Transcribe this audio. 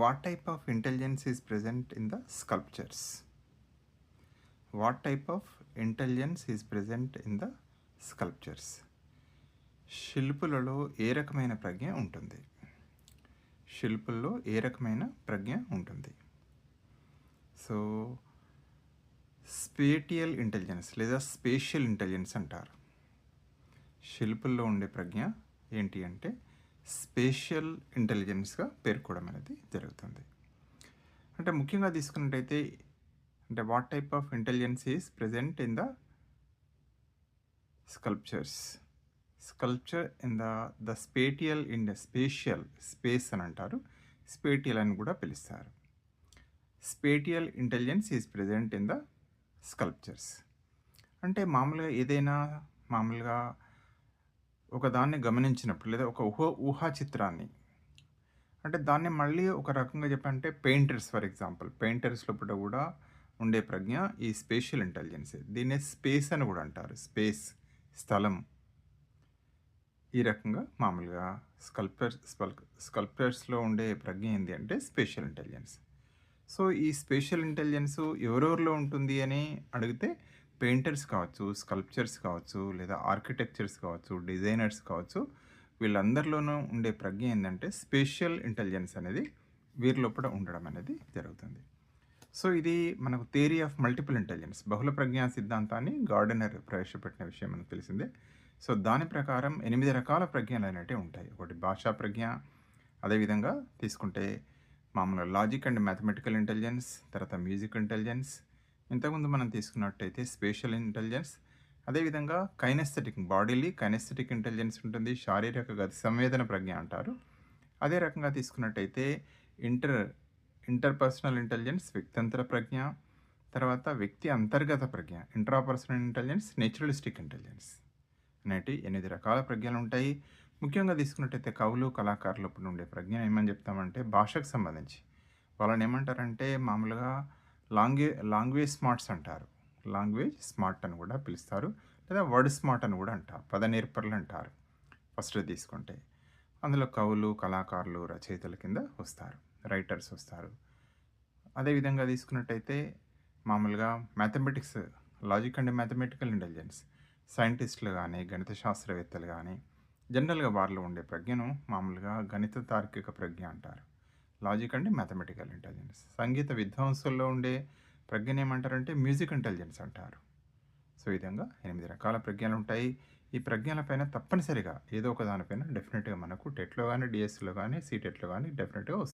What type of intelligence is present in the sculptures what type of intelligence is present in the sculptures శిల్పులలో ఏ రకమైన ప్రజ్ఞ ఉంటుంది శిల్పుల్లో ఏ రకమైన ప్రజ్ఞ ఉంటుంది సో స్పేటియల్ ఇంటెలిజెన్స్ లేదా స్పేషియల్ ఇంటెలిజెన్స్ అంటారు శిల్పుల్లో ఉండే ప్రజ్ఞ ఏంటి అంటే స్పేషియల్ ఇంటెలిజెన్స్గా పేర్కోవడం అనేది జరుగుతుంది. అంటే ముఖ్యంగా తీసుకున్నట్టయితే అంటే what type of intelligence is present in the sculptures sculpture in the the spatial in the spatial space అని అంటారు. స్పేటియల్ అని కూడా పిలుస్తారు. Spatial intelligence is present in the sculptures అంటే మామూలుగా ఏదైనా మామూలుగా ఒక దాన్ని గమనించినప్పుడు లేదా ఒక ఊహ ఊహా చిత్రాన్ని అంటే దాన్ని మళ్ళీ ఒక రకంగా చెప్పంటే పెయింటర్స్ ఫర్ ఎగ్జాంపుల్. పెయింటర్స్ లోపల కూడా ఉండే ప్రజ్ఞ ఈ స్పేషియల్ ఇంటెలిజెన్స్. దీన్నే స్పేస్ అని కూడా అంటారు. స్పేస్ స్థలం. ఈ రకంగా మామూలుగా స్కల్ప్టర్ స్కల్ప్టర్స్లో ఉండే ప్రజ్ఞ ఏంటి అంటే స్పేషియల్ ఇంటెలిజెన్స్. సో ఈ స్పేషియల్ ఇంటెలిజెన్స్ ఎవరెవరిలో ఉంటుంది అని అడిగితే పెయింటర్స్ కావచ్చు స్కల్ప్చర్స్ కావచ్చు లేదా ఆర్కిటెక్చర్స్ కావచ్చు డిజైనర్స్ కావచ్చు వీళ్ళందరిలోనూ ఉండే ప్రజ్ఞ ఏంటంటే స్పేషియల్ ఇంటెలిజెన్స్ అనేది వీరి లోపల ఉండడం అనేది జరుగుతుంది. సో ఇది మనకు థియరీ ఆఫ్ మల్టిపుల్ ఇంటెలిజెన్స్ బహుళ ప్రజ్ఞా సిద్ధాంతాన్ని గార్డెనర్ ప్రవేశపెట్టిన విషయం మనకు తెలిసిందే. సో దాని ప్రకారం ఎనిమిది రకాల ప్రజ్ఞలు అనేవి ఉంటాయి. ఒకటి భాషా ప్రజ్ఞ అదేవిధంగా తీసుకుంటే మామూలుగా లాజిక్ అండ్ మ్యాథమెటికల్ ఇంటెలిజెన్స్ తర్వాత మ్యూజిక్ ఇంటెలిజెన్స్ ఇంతకుముందు మనం తీసుకున్నట్టయితే స్పేషల్ ఇంటెలిజెన్స్ అదేవిధంగా కైనెస్థెటిక్ బాడీలీ కైనెస్థెటిక్ ఇంటెలిజెన్స్ ఉంటుంది శారీరక గతి సంవేదన ప్రజ్ఞ అంటారు. అదే రకంగా తీసుకున్నట్టయితే ఇంటర్ ఇంటర్పర్సనల్ ఇంటెలిజెన్స్ వ్యక్తంతర ప్రజ్ఞ తర్వాత వ్యక్తి అంతర్గత ప్రజ్ఞ ఇంట్రాపర్సనల్ ఇంటెలిజెన్స్ నేచురలిస్టిక్ ఇంటెలిజెన్స్ అనేటి ఎనిమిది రకాల ప్రజ్ఞలు ఉంటాయి. ముఖ్యంగా తీసుకున్నట్టయితే కవులు కళాకారులు ఇప్పుడు ఉండే ప్రజ్ఞ ఏమని చెప్తామంటే భాషకు సంబంధించి. వాళ్ళని ఏమంటారంటే మామూలుగా లాంగ్వే లాంగ్వేజ్ స్మార్ట్స్ అంటారు. లాంగ్వేజ్ స్మార్ట్ అని కూడా పిలుస్తారు. లేదా వర్డ్ స్మార్ట్ అని కూడా అంటారు. పద నేర్పర్లు అంటారు. ఫస్ట్ తీసుకుంటే అందులో కవులు కళాకారులు రచయితల కింద వస్తారు. రైటర్స్ వస్తారు. అదేవిధంగా తీసుకున్నట్టయితే మామూలుగా mathematics logic and mathematical intelligence సైంటిస్టులు కానీ గణిత శాస్త్రవేత్తలు కానీ జనరల్గా వారిలో ఉండే ప్రజ్ఞను మామూలుగా గణిత తార్కిక ప్రజ్ఞ అంటారు. Logic and mathematical intelligence. సంగీత విద్వాంసుల్లో ఉండే ప్రజ్ఞను ఏమంటారంటే మ్యూజిక్ ఇంటెలిజెన్స్ అంటారు. సో ఈ విధంగా ఎనిమిది రకాల ప్రజ్ఞలు ఉంటాయి. ఈ ప్రజ్ఞలపైన తప్పనిసరిగా ఏదో ఒక దానిపైన డెఫినెట్గా మనకు టెట్లో కానీ డిఎస్లో కానీ సీటెట్లో కానీ డెఫినెట్గా వస్తుంది